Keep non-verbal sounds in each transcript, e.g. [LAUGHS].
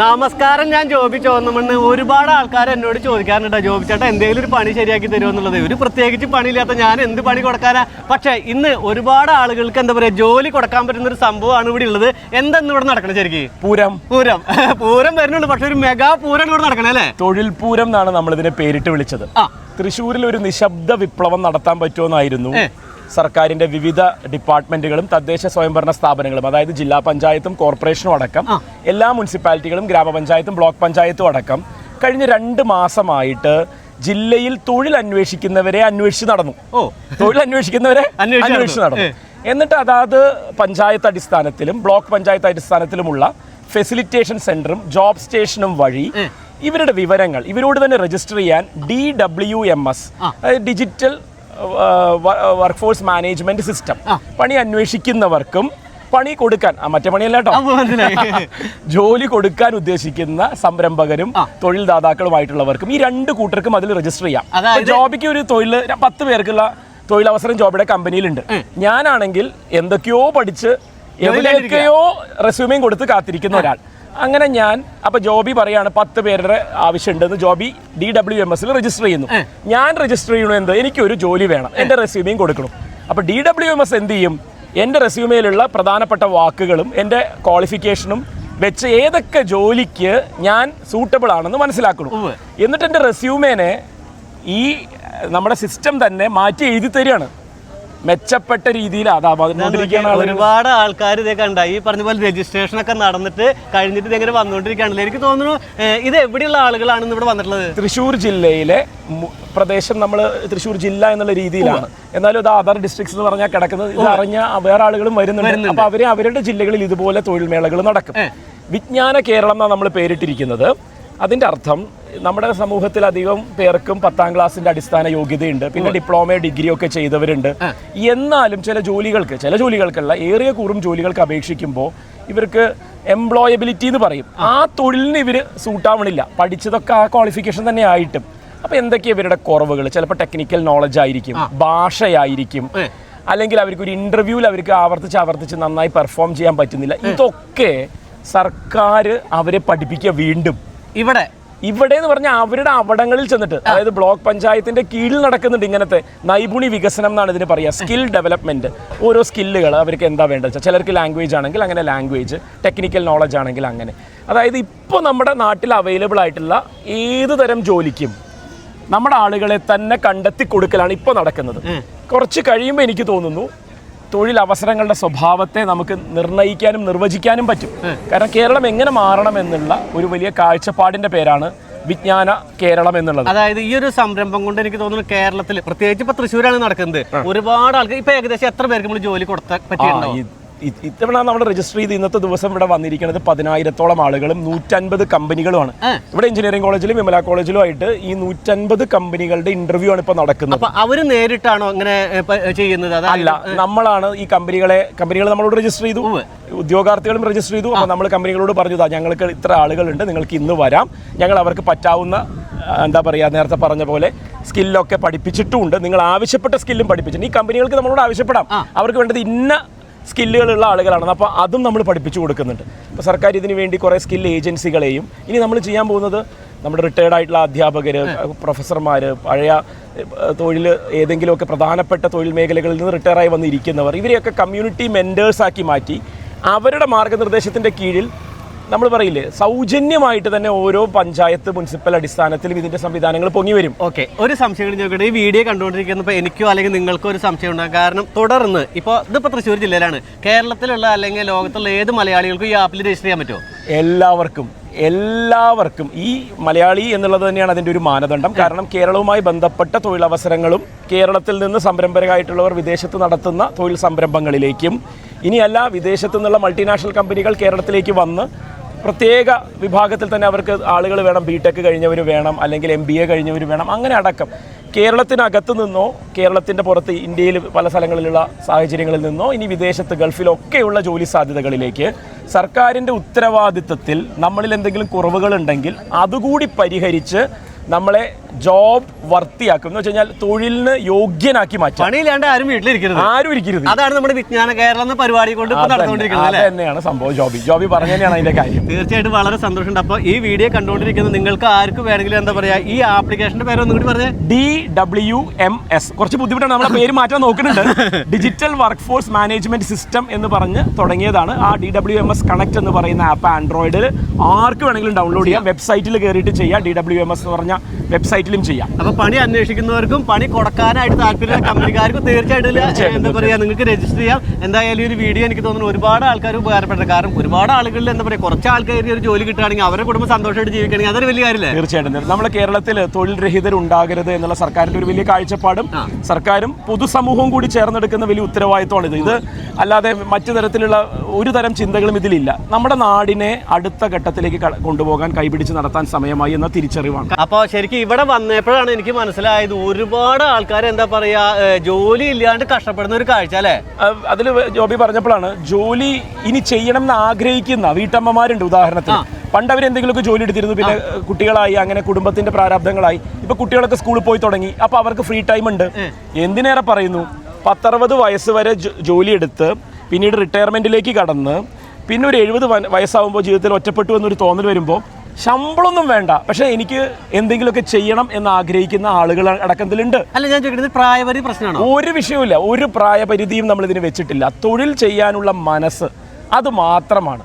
നമസ്കാരം ഞാൻ ജോബി ചോന്നമണ്ണ് ഒരുപാട് ആൾക്കാർ എന്നോട് ചോദിക്കാറുണ്ട് ജോബി ചേട്ടാ എന്തെങ്കിലും ഒരു പണി ശരിയാക്കി തരുമോ എന്നുള്ളത്? ഒരു പ്രത്യേകിച്ച് പണിയില്ലാത്ത ഞാൻ എന്ത് പണി കൊടുക്കാനാ? പക്ഷേ ഇന്ന് ഒരുപാട് ആളുകൾക്ക് എന്താ പറയുക ജോലി കൊടുക്കാൻ പറ്റുന്ന ഒരു സംഭവമാണ് ഇവിടെ ഉള്ളത്. എന്തെന്ന് ഇവിടെ നടക്കണം ശരിക്കും? പൂരം. പൂരം. [LAUGHS] പൂരം വരുന്നുള്ളൂ പക്ഷെ ഒരു മെഗാ പൂരം ഇവിടെ നടക്കണം അല്ലേ? തൊഴിൽ പൂരം എന്നാണ് നമ്മൾ ഇതിനെ പേരിട്ട് വിളിച്ചത്. ആ. തൃശ്ശൂരിൽ ഒരു നിശബ്ദ വിപ്ലവം നടത്താൻ പറ്റുമെന്നായിരുന്നു. സർക്കാരിന്റെ വിവിധ ഡിപ്പാർട്ട്മെന്റുകളും തദ്ദേശ സ്വയംഭരണ സ്ഥാപനങ്ങളും അതായത് ജില്ലാ പഞ്ചായത്തും കോർപ്പറേഷനും അടക്കം എല്ലാ മുനിസിപ്പാലിറ്റികളും ഗ്രാമപഞ്ചായത്തും ബ്ലോക്ക് പഞ്ചായത്തും അടക്കം കഴിഞ്ഞ രണ്ട് മാസമായിട്ട് ജില്ലയിൽ തൊഴിൽ അന്വേഷിക്കുന്നവരെ അന്വേഷിച്ച് നടന്നു. ഓ. തൊഴിൽ അന്വേഷിക്കുന്നവരെ [LAUGHS] അന്വേഷിച്ച്. നടന്നു. എന്നിട്ട് അതാത് പഞ്ചായത്ത് അടിസ്ഥാനത്തിലും ബ്ലോക്ക് പഞ്ചായത്ത് അടിസ്ഥാനത്തിലുമുള്ള ഫെസിലിറ്റേഷൻ സെന്ററും ജോബ് സ്റ്റേഷനും വഴി ഇവരുടെ വിവരങ്ങൾ ഇവരോട് തന്നെ രജിസ്റ്റർ ചെയ്യാൻ D W M S digital workforce management system പണി അന്വേഷിക്കുന്നവർക്കും പണി കൊടുക്കാൻ ആ, മറ്റേ പണിയല്ല കേട്ടോ [LAUGHS] ജോലി കൊടുക്കാൻ ഉദ്ദേശിക്കുന്ന സംരംഭകരും തൊഴിൽദാതാക്കളുമായിട്ടുള്ളവർക്കും ഈ രണ്ട് കൂട്ടർക്കും അതിൽ രജിസ്റ്റർ ചെയ്യാം. ജോബിക്ക് ഒരു തൊഴിൽ പത്ത് പേർക്കുള്ള തൊഴിലവസരം ജോബിയുടെ കമ്പനിയിലുണ്ട്. ഞാനാണെങ്കിൽ എന്തൊക്കെയോ പഠിച്ച് എവിടെയൊക്കെയോ റെസ്യൂമേയും കൊടുത്ത് കാത്തിരിക്കുന്ന ഒരാൾ. അങ്ങനെ ഞാൻ അപ്പൊ ജോബി പറയാണ് പത്ത് പേരുടെ ആവശ്യമുണ്ടെന്ന്. ജോബി ഡി ഡബ്ല്യു എം എസിൽ രജിസ്റ്റർ ചെയ്യുന്നു. ഞാൻ രജിസ്റ്റർ ചെയ്യണോ എന്ത്? എനിക്കൊരു ജോലി വേണം. എന്റെ റെസ്യൂമേയും കൊടുക്കണം. അപ്പൊ ഡി ഡബ്ല്യു എം എസ് എന്ത് ചെയ്യും? എന്റെ റെസ്യൂമേലുള്ള പ്രധാനപ്പെട്ട വാക്കുകളും എന്റെ ക്വാളിഫിക്കേഷനും വെച്ച് ഏതൊക്കെ ജോലിക്ക് ഞാൻ സൂട്ടബിൾ ആണെന്ന് മനസ്സിലാക്കണം. എന്നിട്ട് എന്റെ റെസ്യൂമേനെ ഈ നമ്മുടെ സിസ്റ്റം തന്നെ മാറ്റി എഴുതി തരികയാണ്. മെച്ചപ്പെട്ട രീതിയിൽ അതാ ഒരുപാട് ആൾക്കാർ ഇതേ കണ്ട ഈ പറഞ്ഞ പോലെ രജിസ്ട്രേഷൻ ഒക്കെ നടന്നിട്ട് കഴിഞ്ഞിട്ട് ഇതെങ്ങനെ വന്നുകൊണ്ടിരിക്കുകയാണല്ലോ എനിക്ക് തോന്നുന്നു ഇത് എവിടെയുള്ള ആളുകളാണ് ഇവിടെ വന്നിട്ടുള്ളത്? തൃശ്ശൂർ ജില്ലയിലെ പ്രദേശം നമ്മൾ തൃശ്ശൂർ ജില്ല എന്നുള്ള രീതിയിലാണ്. എന്നാലും ഇത് അതർ ഡിസ്ട്രിക്ട്സ് എന്ന് പറഞ്ഞാൽ കിടക്കുന്നത്. ഇത് അറിഞ്ഞ വേറെ ആളുകളും വരുന്നുണ്ട്. അപ്പൊ അവർ അവരുടെ ജില്ലകളിൽ ഇതുപോലെ തൊഴിൽ മേളകൾ നടക്കും വിജ്ഞാന കേരളം എന്നാണ് നമ്മൾ പേരിട്ടിരിക്കുന്നത്. അതിന്റെ അർത്ഥം നമ്മുടെ സമൂഹത്തിൽ അധികം പേർക്കും പത്താം ക്ലാസ്സിന്റെ അടിസ്ഥാന യോഗ്യതയുണ്ട്. പിന്നെ ഡിപ്ലോമ ഡിഗ്രി ഒക്കെ ചെയ്തവരുണ്ട്. എന്നാലും ചില ജോലികൾക്ക് ചില ജോലികൾക്കല്ല ഏറിയ കൂറും ജോലികൾക്ക് അപേക്ഷിക്കുമ്പോൾ ഇവർക്ക് എംപ്ലോയബിലിറ്റി എന്ന് പറയും. ആ. തൊഴിലിന് ഇവർ സൂട്ടാവണില്ല പഠിച്ചതൊക്കെ ആ ക്വാളിഫിക്കേഷൻ തന്നെ ആയിട്ടും. അപ്പൊ എന്തൊക്കെയാ ഇവരുടെ കുറവുകൾ ചിലപ്പോൾ ടെക്നിക്കൽ നോളജ് ആയിരിക്കും ഭാഷയായിരിക്കും. അല്ലെങ്കിൽ അവർക്ക് ഒരു ഇന്റർവ്യൂവിൽ അവർക്ക് ആവർത്തിച്ച് ആവർത്തിച്ച് നന്നായി പെർഫോം ചെയ്യാൻ പറ്റുന്നില്ല. ഇതൊക്കെ സർക്കാർ അവരെ പഠിപ്പിക്കുക വീണ്ടും. ഇവിടെ. ഇവിടെ എന്ന് പറഞ്ഞാൽ അവരുടെ അവിടങ്ങളിൽ ചെന്നിട്ട് അതായത് ബ്ലോക്ക് പഞ്ചായത്തിന്റെ കീഴിൽ നടക്കുന്നുണ്ട് ഇങ്ങനത്തെ നൈപുണി വികസനം എന്നാണ് ഇതിന് പറയുക. സ്കിൽ ഡെവലപ്മെന്റ് ഓരോ സ്കില്ലുകൾ അവർക്ക് എന്താ വേണ്ടത് വെച്ചാൽ ചിലർക്ക് ലാംഗ്വേജ് ആണെങ്കിൽ അങ്ങനെ ലാംഗ്വേജ് ടെക്നിക്കൽ നോളജ് ആണെങ്കിൽ അങ്ങനെ. അതായത് ഇപ്പോൾ നമ്മുടെ നാട്ടിൽ അവൈലബിൾ ആയിട്ടുള്ള ഏത് തരം ജോലിക്കും നമ്മുടെ ആളുകളെ തന്നെ കണ്ടെത്തി കൊടുക്കലാണ് ഇപ്പോൾ നടക്കുന്നത്. കുറച്ച് കഴിയുമ്പോൾ എനിക്ക് തോന്നുന്നു തൊഴിൽ അവസരങ്ങളുടെ സ്വഭാവത്തെ നമുക്ക് നിർണയിക്കാനും നിർവചിക്കാനും പറ്റും. കാരണം കേരളം എങ്ങനെ മാറണം എന്നുള്ള ഒരു വലിയ കാഴ്ചപ്പാടിന്റെ പേരാണ് വിജ്ഞാന കേരളം എന്നുള്ളത്. അതായത് ഈ ഒരു സംരംഭം കൊണ്ട് എനിക്ക് തോന്നുന്നു കേരളത്തിൽ പ്രത്യേകിച്ച് ഇപ്പൊ തൃശ്ശൂരാണ് നടക്കുന്നത്. ഒരുപാട് ആൾക്കാർ ഇപ്പൊ ഏകദേശം എത്ര പേർക്ക് നമ്മൾ ജോലി കൊടുത്ത ഇത്തവണ നമ്മൾ രജിസ്റ്റർ ചെയ്ത് ഇന്നത്തെ ദിവസം ഇവിടെ വന്നിരിക്കുന്നത് പതിനായിരത്തോളം ആളുകളും നൂറ്റൻപത് കമ്പനികളുമാണ്. ഇവിടെ എഞ്ചിനീയറിംഗ് കോളേജിലും വിമല കോളേജിലും ആയിട്ട് ഈ നൂറ്റൻപത് കമ്പനികളുടെ ഇന്റർവ്യൂ ആണ് ഇപ്പോൾ നടക്കുന്നത്. അവർ അവർ നേരിട്ടാണോ അങ്ങനെ ചെയ്യുന്നത്? അല്ല നമ്മളാണ് ഈ കമ്പനികളെ കമ്പനികൾ നമ്മളോട് രജിസ്റ്റർ ചെയ്തു. ഉദ്യോഗാർത്ഥികളും രജിസ്റ്റർ ചെയ്തു. അപ്പോൾ നമ്മൾ കമ്പനികളോട് പറഞ്ഞു "ദാ ഞങ്ങൾക്ക് ഇത്ര ആളുകളുണ്ട് നിങ്ങൾക്ക് ഇന്ന് വരാം. ഞങ്ങൾ അവർക്ക് പറ്റാവുന്ന എന്താ പറയുക നേരത്തെ പറഞ്ഞ പോലെ സ്കില്ലൊക്കെ പഠിപ്പിച്ചിട്ടുമുണ്ട്. നിങ്ങൾ ആവശ്യപ്പെട്ട സ്കില്ലും പഠിപ്പിച്ചിട്ടുണ്ട്. ഈ കമ്പനികൾക്ക് നമ്മളോട് ആവശ്യപ്പെടാം. അവർക്ക് വേണ്ടത് ഇന്ന സ്കില്ലുകളുള്ള ആളുകളാണ് അപ്പോൾ അതും നമ്മൾ പഠിപ്പിച്ചു കൊടുക്കുന്നുണ്ട്. അപ്പോൾ സർക്കാർ ഇതിനു വേണ്ടി കുറേ സ്കിൽ ഏജൻസികളെയും ഇനി നമ്മൾ ചെയ്യാൻ പോകുന്നത് നമ്മുടെ റിട്ടയർഡ് ആയിട്ടുള്ള അധ്യാപകർ പ്രൊഫസർമാർ പഴയ തൊഴിൽ ഏതെങ്കിലുമൊക്കെ പ്രധാനപ്പെട്ട തൊഴിൽ മേഖലകളിൽ നിന്ന് റിട്ടയർ ആയി വന്നിരിക്കുന്നവർ ഇവരെയൊക്കെ കമ്മ്യൂണിറ്റി മെന്റേഴ്സാക്കി മാറ്റി അവരുടെ മാർഗനിർദ്ദേശത്തിന്റെ കീഴിൽ നമ്മൾ പറയില്ലേ സൗജന്യമായിട്ട് തന്നെ ഓരോ പഞ്ചായത്ത് മുനിസിപ്പൽ അടിസ്ഥാനത്തിലും ഇതിന്റെ സംവിധാനങ്ങൾ പൊങ്ങി വരും. ഓക്കെ ഒരു സംശയം ഈ വീഡിയോ കണ്ടുകൊണ്ടിരിക്കുന്നപ്പോൾ എനിക്കോ അല്ലെങ്കിൽ നിങ്ങൾക്കോ ഒരു സംശയം ഉണ്ടാകും. കാരണം തുടർന്ന് ഇപ്പോൾ ഇതിപ്പോൾ തൃശ്ശൂർ ജില്ലയിലാണ്. കേരളത്തിലുള്ള അല്ലെങ്കിൽ ലോകത്തുള്ള ഏത് മലയാളികൾക്കും ഈ ആപ്പിൽ രജിസ്റ്റർ ചെയ്യാൻ പറ്റുമോ? എല്ലാവർക്കും എല്ലാവർക്കും ഈ മലയാളി എന്നുള്ളത് തന്നെയാണ് അതിന്റെ ഒരു മാനദണ്ഡം. കാരണം കേരളവുമായി ബന്ധപ്പെട്ട തൊഴിലവസരങ്ങളും കേരളത്തിൽ നിന്ന് സംരംഭകരായിട്ടുള്ളവർ വിദേശത്ത് നടത്തുന്ന തൊഴിൽ സംരംഭങ്ങളിലേക്കും ഇനിയല്ല വിദേശത്തു നിന്നുള്ള മൾട്ടിനാഷണൽ കമ്പനികൾ കേരളത്തിലേക്ക് വന്ന് പ്രത്യേക വിഭാഗത്തിൽ തന്നെ അവർക്ക് ആളുകൾ വേണം ബി ടെക് കഴിഞ്ഞവർ വേണം അല്ലെങ്കിൽ എം ബി എ കഴിഞ്ഞവർ വേണം അങ്ങനെ അടക്കം. കേരളത്തിനകത്ത് നിന്നോ കേരളത്തിന്റെ പുറത്ത് ഇന്ത്യയിൽ പല സ്ഥലങ്ങളിലുള്ള സാഹചര്യങ്ങളിൽ നിന്നോ ഇനി വിദേശത്ത് ഗൾഫിലൊക്കെയുള്ള ജോലി സാധ്യതകളിലേക്ക് സർക്കാരിന്റെ ഉത്തരവാദിത്തത്തിൽ നമ്മളിൽ എന്തെങ്കിലും കുറവുകളുണ്ടെങ്കിൽ അതുകൂടി പരിഹരിച്ച് നമ്മളെ ജോബ് വർത്തിയാക്കും എന്ന് വെച്ച് കഴിഞ്ഞാൽ തൊഴിലിന് യോഗ്യനാക്കി മാറ്റും. പണിയില്ലാണ്ട് ആരും വീട്ടിലിരിക്കരുത്. ആരും ഇരിക്കരുത്. അതാണ് നമ്മുടെ വിജ്ഞാന കേരളം എന്ന പരിപാടി കൊണ്ട് നടന്നുകൊണ്ടിരിക്കുന്നത് തന്നെയാണ് സംഭവം ജോബി. ജോബി പറഞ്ഞു തന്നെയാണ് അതിന്റെ കാര്യം. തീർച്ചയായിട്ടും വളരെ സന്തോഷമുണ്ട്. അപ്പോൾ ഈ വീഡിയോ കണ്ടുകൊണ്ടിരിക്കുന്ന നിങ്ങൾക്ക് ആർക്ക് വേണമെങ്കിലും എന്താ പറയാ ഈ ആപ്ലിക്കേഷന്റെ പേര് ഒന്നും കൂടി പറഞ്ഞേ. ഡി ഡബ്ല്യു എം എസ് കുറച്ച് ബുദ്ധിമുട്ടാണ്. നമ്മളെ പേര് മാറ്റാൻ നോക്കുന്നുണ്ട്. Digital work force management system എന്ന് പറഞ്ഞ് തുടങ്ങിയതാണ്. ആ D W M S connect എന്ന് പറയുന്ന ആപ്പ് ആൻഡ്രോയിഡിൽ ആർക്ക് വേണമെങ്കിലും ഡൗൺലോഡ് ചെയ്യാം. വെബ്സൈറ്റിൽ കയറിയിട്ട് ചെയ്യാം. ഡി ഡബ്ല്യു എം എസ് എന്ന് പറഞ്ഞ വെബ്സൈറ്റിലും ചെയ്യാം. അപ്പൊ പണി അന്വേഷിക്കുന്നവർക്കും പണി കൊടുക്കാനായിട്ട് താല്പര്യമുള്ള കമ്പനിക്കാർക്കും തീർച്ചയായിട്ടും എന്താ പറയാ നിങ്ങൾക്ക് രജിസ്റ്റർ ചെയ്യാം. എന്തായാലും ഈ ഒരു വീഡിയോ എനിക്ക് തോന്നുന്നു ഒരുപാട് ആൾക്കാർ ഉപകാരപ്പെട്ടത് കാരണം ഒരുപാട് ആളുകളിൽ എന്താ പറയാ കുറച്ച് ആൾക്കാർ ഒരു ജോലി കിട്ടുകയാണെങ്കിൽ അവരുടെ കുടുംബം സന്തോഷമായിട്ട് ജീവിക്കണമെങ്കിൽ അതൊരു വലിയ കാര്യമില്ല? തീർച്ചയായിട്ടും നമ്മുടെ കേരളത്തിൽ തൊഴിൽ രഹിതർ ഉണ്ടാകരുത് എന്നുള്ള സർക്കാരിന്റെ ഒരു വലിയ കാഴ്ചപ്പാടും സർക്കാരും പൊതുസമൂഹവും കൂടി ചേർന്നെടുക്കുന്ന വലിയ ഉത്തരവാദിത്തമാണ് ഇത്. ഇത് അല്ലാതെ മറ്റു തരത്തിലുള്ള ഒരു തരം ചിന്തകളും ഇതിലില്ല. നമ്മുടെ നാടിനെ അടുത്ത ഘട്ടത്തിലേക്ക് കൊണ്ടുപോകാൻ കൈപിടിച്ച് നടത്താൻ സമയമായി എന്ന തിരിച്ചറിവാണ്. അപ്പോൾ ശരിക്കും ഇവിടെ വന്നപ്പോഴാണ് എനിക്ക് മനസ്സിലായത് ഒരുപാട് ആൾക്കാർ എന്താ പറയാ ജോലി ഇല്ലാണ്ട് കഷ്ടപ്പെടുന്ന ഒരു കാഴ്ച അല്ലേ? അതിൽ ജോബി പറഞ്ഞപ്പോഴാണ് ജോലി ഇനി ചെയ്യണം എന്ന് ആഗ്രഹിക്കുന്ന വീട്ടമ്മമാരുണ്ട് ഉദാഹരണത്തിന്. പണ്ട് അവർ എന്തെങ്കിലുമൊക്കെ ജോലി എടുത്തിരുന്നു പിന്നെ കുട്ടികളായി അങ്ങനെ കുടുംബത്തിന്റെ പ്രാരാബ്ദങ്ങളായി. ഇപ്പൊ കുട്ടികളൊക്കെ സ്കൂളിൽ പോയി തുടങ്ങി. അപ്പൊ അവർക്ക് ഫ്രീ ടൈം ഉണ്ട്. എന്തിനേറെ പറയുന്നു? പത്തറുപത് വയസ്സ് വരെ ജോലി എടുത്ത് പിന്നീട് റിട്ടയർമെന്റിലേക്ക് കടന്ന് പിന്നെ ഒരു എഴുപത് വയസ്സാകുമ്പോൾ ജീവിതത്തിൽ ഒറ്റപ്പെട്ടു എന്നൊരു തോന്നൽ വരുമ്പോൾ ശമ്പളമൊന്നും വേണ്ട. പക്ഷെ എനിക്ക് എന്തെങ്കിലുമൊക്കെ ചെയ്യണം എന്ന് ആഗ്രഹിക്കുന്ന ആളുകൾ അടക്കത്തിലുണ്ട്. അല്ല ഞാൻ ചോദിക്കുന്നത് പ്രായപരി പ്രശ്നമാണ്? ഒരു വിഷയവുമില്ല. ഒരു പ്രായപരിധിയും നമ്മൾ ഇതിന് വെച്ചിട്ടില്ല. തൊഴിൽ ചെയ്യാനുള്ള മനസ്സ് അത് മാത്രമാണ്.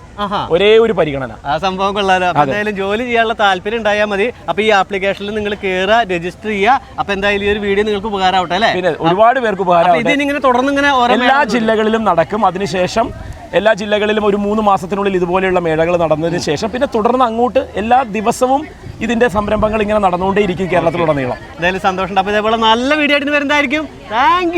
ഒരേ ഒരു പരിഗണന. ആ സംഭവം കൊള്ളാലോ. എന്തായാലും ജോലി ചെയ്യാനുള്ള താല്പര്യം ഉണ്ടായാൽ മതി. അപ്പൊ ഈ ആപ്ലിക്കേഷനിൽ നിങ്ങൾ കയറുക രജിസ്റ്റർ ചെയ്യുക അപ്പൊ എന്തായാലും ഈ ഒരു വീഡിയോ നിങ്ങൾക്ക് ഉപകാരമാവട്ടെ അല്ലേ? പിന്നെ ഒരുപാട് പേർക്ക് ഉപകാരം ഇതിനിങ്ങനെ തുടർന്ന് ഇങ്ങനെ എല്ലാ ജില്ലകളിലും നടക്കും. അതിനുശേഷം എല്ലാ ജില്ലകളിലും ഒരു മൂന്ന് മാസത്തിനുള്ളിൽ ഇതുപോലെയുള്ള മേളകൾ നടന്നതിന് ശേഷം പിന്നെ തുടർന്ന് അങ്ങോട്ട് എല്ലാ ദിവസവും ഇതിന്റെ സംരംഭങ്ങൾ ഇങ്ങനെ നടന്നുകൊണ്ടേയിരിക്കും കേരളത്തിലുടനീളം എന്തായാലും സന്തോഷം അപ്പൊ ഇതേപോലെ നല്ല വീഡിയോ ആയിട്ട് വരുന്നതായിരിക്കും. താങ്ക്